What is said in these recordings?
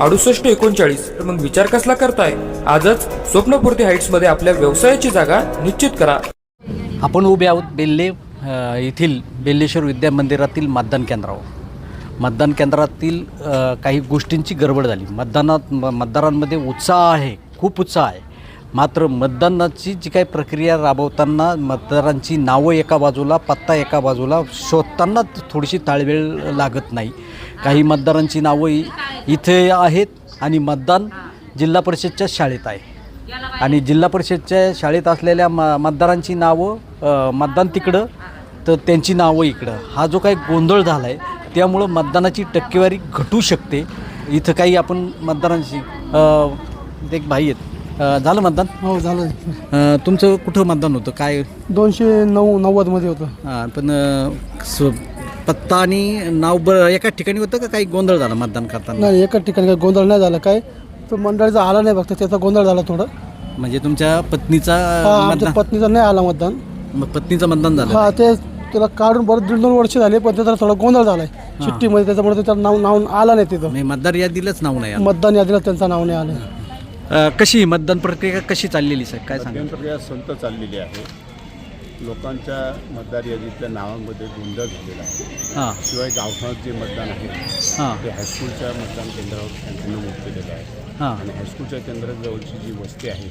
अडुसष्ट एकोणचाळीस. तर मग विचार कसला करताय? आजच स्वप्नपूर्ती हाईट्समध्ये आपल्या व्यवसायाची जागा निश्चित करा. आपण उभे आहोत बेल्ले येथील बेल्लेश्वर विद्या मंदिरातील मतदान केंद्रावर. मतदान केंद्रातील काही गोष्टींची गडबड झाली. मतदानात म- मतदारांमध्ये उत्साह आहे खूप उत्साह आहे. मात्र मतदानाची जी काही प्रक्रिया राबवताना मतदारांची नावं एका बाजूला पत्ता एका बाजूला शोधताना थोडीशी ताळवेळ लागत नाही. काही मतदारांची नावं इ- इथे आहेत आणि मतदान जिल्हा परिषदच्या शाळेत आहे. आणि जिल्हा परिषदच्या शाळेत असलेल्या म मतदारांची नावं मतदान तिकडं तर त्यांची नावं इकडं. हा जो काही गोंधळ झाला आहे त्यामुळं मतदानाची टक्केवारी घटू शकते. इथं काही आपण मतदारांशी एक भाई आहेत. झालं मतदान? हो झालं. तुमचं कुठं मतदान होतं? काय? दोनशे नऊ नव्वदमध्ये होतं. हा, पण पत्ता आणि नाव ब एकाच ठिकाणी होतं का काही गोंधळ झाला मतदान करताना? नाही एकाच ठिकाणी काही गोंधळ नाही झाला. काय? तो मंडळीचा आला नाही फक्त त्याचा गोंधळ झाला थोडं. म्हणजे तुमच्या पत्नीचा हा आमच्या मतदान? पत्नीचा नाही आला मतदान. म- पत्नीचं मतदान झालं. हा ते त्याला काढून बरं दीड दोन वर्ष झाले पण त्याचा थोडा गोंधळ झालाय. चिठ्ठीमध्ये त्याच्यामुळे त्याचं नाव नाव आला नाही तिथं. म्हणजे मतदार यादीलाच नाव नाही आलं. मतदान यादीला त्यांचं नाव नाही आलं. अ, कशी मतदान प्रक्रिया कशी चाललेली साहेब? काय सांगा प्रक्रिया संत चाललेली आहे. लोकांच्या मतदार यादीतल्या नावांमध्ये गोंधळ झालेला आहे. हां. शिवाय गावठाणात जे मतदान आहे हां. ते हायस्कूलच्या मतदान केंद्रावर त्यांचं नमूद केलेलं आहे हां. आणि हायस्कूलच्या केंद्राजवळची जी वस्ती आहे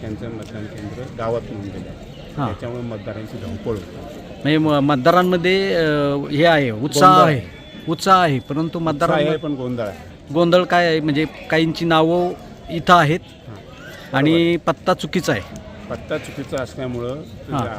त्यांचं मतदान केंद्र गावात नोंदलेलं आहे. हां. त्याच्यामुळे मतदारांची धावपळ होते. म्हणजे म- मतदारांमध्ये अ, हे आहे उत्साह गोंधळ आहे. उत्साह आहे परंतु मतदारांना आहे पण गोंधळ आहे. गोंधळ काय आहे? म्हणजे काहींची नावं इथं आहेत आणि पत्ता चुकीचा आहे. पत्ता चुकीचा असल्यामुळं.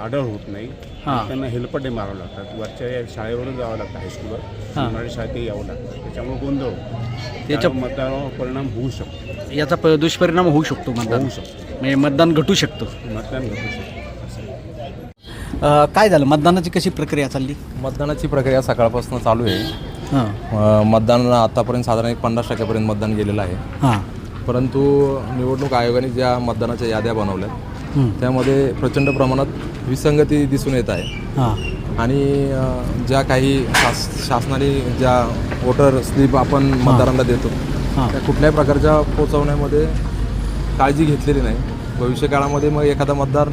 आढळ होत नाही. हां. त्यांना हेलपटे मारावं लागतात. वरच्या या शाळेवरून जावं लागतं हायस्कूलवर हां. मराठी शाळेतही यावं लागतं. त्याच्यामुळे गोंधळ होतो त्याच्या- त्यामुळे मतदानावर परिणाम होऊ शकतो. याचा प दुष्परिणाम होऊ शकतो मतदान. होऊ शकतो. म्हणजे मतदान घटू शकतं. मतदान घटू शकतो. असं आहे. अ, काय झालं? मतदानाची कशी प्रक्रिया चालली? मतदानाची प्रक्रिया सकाळपासून चालू आहे. हां. अ, मतदान आतापर्यंत साधारण एक पन्नास टक्क्यापर्यंत मतदान गेलेलं आहे. हां. परंतु निवडणूक आयोगाने ज्या मतदानाच्या याद्या बनवल्या. त्यामध्ये प्रचंड प्रमाणात विसंगती दिसून येत आहे. हां. आणि ज्या काही शास शासनाने ज्या वोटर स्लिप आपण मतदारांना देतो. त्या कुठल्याही प्रकारच्या पोचवण्यामध्ये काळजी घेतलेली नाही. भविष्य काळामध्ये मग एखादा मतदार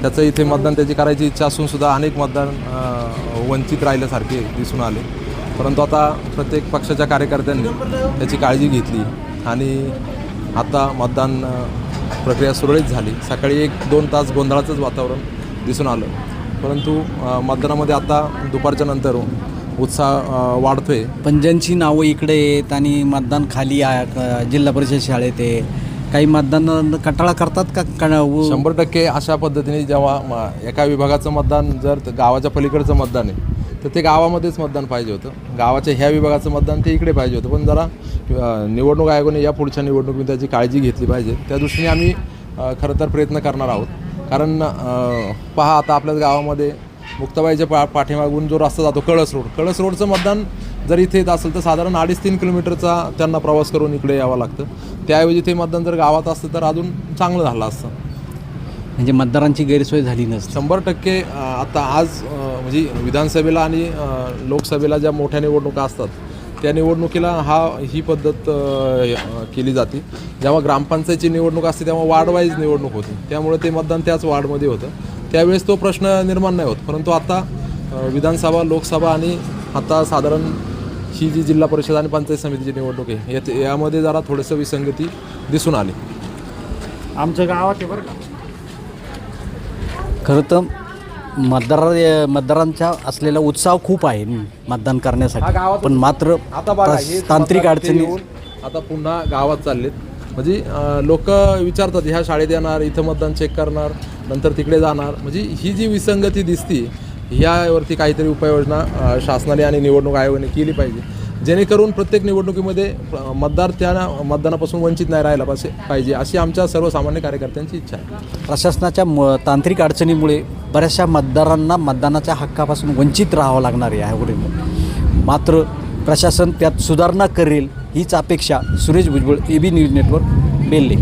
त्याचं इथे मतदान त्याची करायची इच्छा असून सुद्धा अनेक मतदार अ, वंचित राहिल्यासारखे दिसून आले. परंतु आता प्रत्येक पक्षाच्या कार्यकर्त्यांनी त्याची काळजी घेतली. आणि आता मतदान प्रक्रिया सुरळीत झाली. सकाळी एक दोन तास गोंधळाचंच वातावरण दिसून आलं. परंतु मतदानामध्ये आता दुपारच्या नंतर उत्साह अ, वाढतोय. पण ज्यांची नावं इकडे आहेत आणि मतदान खाली आहे जिल्हा परिषद शाळेत आहे काही मतदान कंटाळा करतात का? शंभर टक्के अशा पद्धतीने जेव्हा म- एका विभागाचं मतदान जर त- गावाच्या पलीकडचं मतदान आहे तर ते गावामध्येच मतदान पाहिजे होतं. गावाच्या ह्या विभागाचं मतदान ते इकडे पाहिजे होतं. पण जरा निवडणूक आयोगाने या पुढच्या निवडणुकीत त्याची काळजी घेतली पाहिजे. त्या दृष्टीने आम्ही खरं तर प्रयत्न करणार आहोत. कारण पहा आता आपल्याच गावामध्ये मुक्ताबाईच्या पा पाठीमागून जो रस्ता जातो कळस रोड. कळस रोडचं मतदान जर इथे येत असेल तर साधारण अडीच तीन किलोमीटरचा त्यांना प्रवास करून इकडे यावं लागतं. त्याऐवजी ते मतदान जर गावात असतं तर अजून चांगलं झालं असतं. म्हणजे मतदारांची गैरसोय झाली नसते. शंभर टक्के आता आज म्हणजे विधानसभेला आणि लोकसभेला ज्या मोठ्या निवडणुका असतात त्या निवडणुकीला हा ही पद्धत केली जाते. जेव्हा ग्रामपंचायतची निवडणूक असते तेव्हा वार्ड वाईज निवडणूक होती. त्यामुळे ते मतदान त्याच वार्डमध्ये होतं. त्यावेळेस तो प्रश्न निर्माण नाही होत. परंतु आता विधानसभा लोकसभा आणि आता साधारण ही जी जिल्हा परिषद आणि पंचायत समितीची निवडणूक आहे यात यामध्ये जरा थोडंसं विसंगती दिसून आली. आमच्या गावात आहे बरं का? खरं तर मतदार मतदारांचा असलेला उत्साह खूप आहे मतदान करण्यासाठी. पण मात्र आता बघा हे तांत्रिक अडचणी येऊन आता पुन्हा गावात चाललेत. म्हणजे लोक विचारतात ह्या शाळेत येणार इथं मतदान चेक करणार नंतर तिकडे जाणार. म्हणजे ही जी विसंगती दिसती ह्यावरती काहीतरी उपाययोजना शासनाने आणि निवडणूक आयोगाने केली पाहिजे. जेणेकरून प्रत्येक निवडणुकीमध्ये मतदार त्या मतदानापासून वंचित नाही राहायला पाहिजे पाहिजे अशी आमच्या सर्वसामान्य कार्यकर्त्यांची इच्छा आहे. प्रशासनाच्या म तांत्रिक अडचणीमुळे बऱ्याचशा मतदारांना मतदानाच्या हक्कापासून वंचित राहावं लागणार आहे ह्यामुळे मात्र प्रशासन त्यात सुधारणा करेल हीच अपेक्षा Suresh Bhujbal A B news network बेल्ले